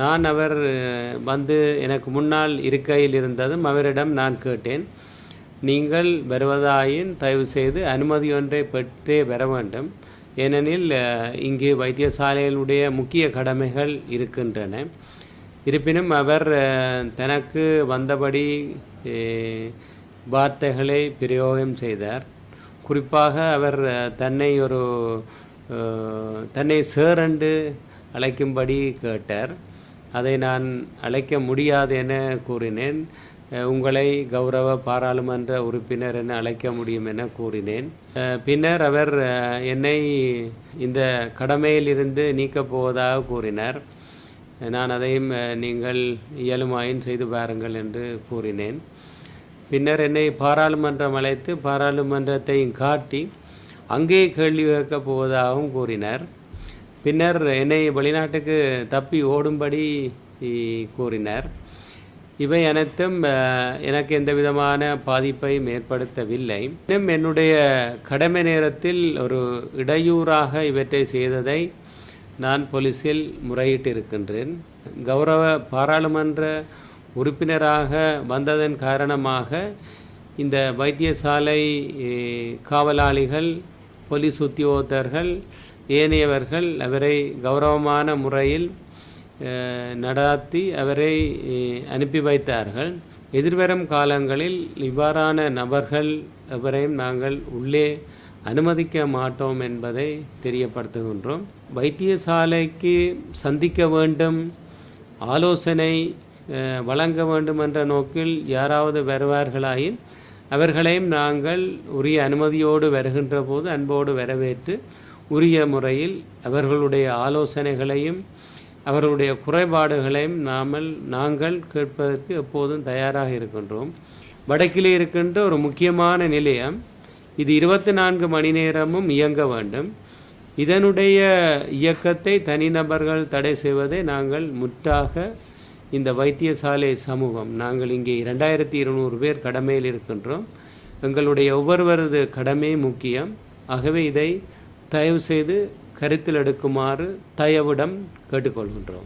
நான் அவர் வந்து எனக்கு முன்னால் இருக்கையில் இருந்ததும் அவரிடம் நான் கேட்டேன் நீங்கள் வருவதாயின் தயவு செய்து அனுமதி ஒன்றை பெற்றே வர வேண்டும். ஏனெனில் இங்கு வைத்தியசாலையினுடைய முக்கிய கடமைகள் இருக்கின்றன. இருப்பினும் அவர் தனக்கு வந்தபடி வார்த்தைகளை பிரயோகம் செய்தார். குறிப்பாக அவர் தன்னை ஒரு தன்னை சேர் என்று அழைக்கும்படி கேட்டார். அதை நான் அழைக்க முடியாது என கூறினேன். உங்களை கௌரவ பாராளுமன்ற உறுப்பினர் என அழைக்க முடியும் என கூறினேன். பின்னர் அவர் என்னை இந்த கடமையிலிருந்து நீக்கப் போவதாக கூறினார். நான் அதையும் நீங்கள் இயலுமாயின் செய்து பாருங்கள் என்று கூறினேன். பின்னர் என்னை பாராளுமன்றம் அழைத்து பாராளுமன்றத்தையும் காட்டி அங்கே கேள்வி கேட்கப் போவதாகவும் கூறினார். பின்னர் என்னை வெளிநாட்டுக்கு தப்பி ஓடும்படி கூறினர். இவை அனைத்தும் எனக்கு எந்த விதமான பாதிப்பையும் ஏற்படுத்தவில்லை இன்னும் என்னுடைய கடமை நேரத்தில் ஒரு இடையூறாக இவற்றை செய்ததை நான் போலீஸில் முறையிட்டிருக்கின்றேன். கௌரவ பாராளுமன்ற உறுப்பினராக வந்ததன் காரணமாக இந்த வைத்தியசாலை காவலாளிகள் போலீஸ் உத்தியோகத்தர்கள் ஏனையவர்கள் அவரை கௌரவமான முறையில் நடாத்தி அவரை அனுப்பி வைத்தார்கள். எதிர்வரும் காலங்களில் இவ்வாறான நபர்கள் எவரையும் நாங்கள் உள்ளே அனுமதிக்க மாட்டோம் என்பதை தெரியப்படுத்துகின்றோம். வைத்தியசாலைக்கு சந்திக்க வேண்டும் ஆலோசனை வழங்க வேண்டும் என்ற நோக்கில் யாராவது வருவார்களாயின் அவர்களையும் நாங்கள் உரிய அனுமதியோடு வருகின்ற போது அன்போடு வரவேற்று உரிய முறையில் அவர்களுடைய ஆலோசனைகளையும் அவர்களுடைய குறைபாடுகளையும் நாமல் நாங்கள் கேட்பதற்கு எப்போதும் தயாராக இருக்கின்றோம். வடக்கிலே இருக்கின்ற ஒரு முக்கியமான நிலையம் இது இருபத்தி நான்கு மணி நேரமும் இயங்க வேண்டும். இதனுடைய இயக்கத்தை தனிநபர்கள் தடை செய்வதை நாங்கள் முற்றாக இந்த வைத்தியசாலை சமூகம் நாங்கள் இங்கே இரண்டாயிரத்தி இருநூறு பேர் கடமையில் இருக்கின்றோம். எங்களுடைய ஒவ்வொருவரது கடமை முக்கியம். ஆகவே இதை தயவு செய்து கருத்தில் எடுக்குமாறு தயவிடம் கேட்டுக்கொள்கின்றோம்.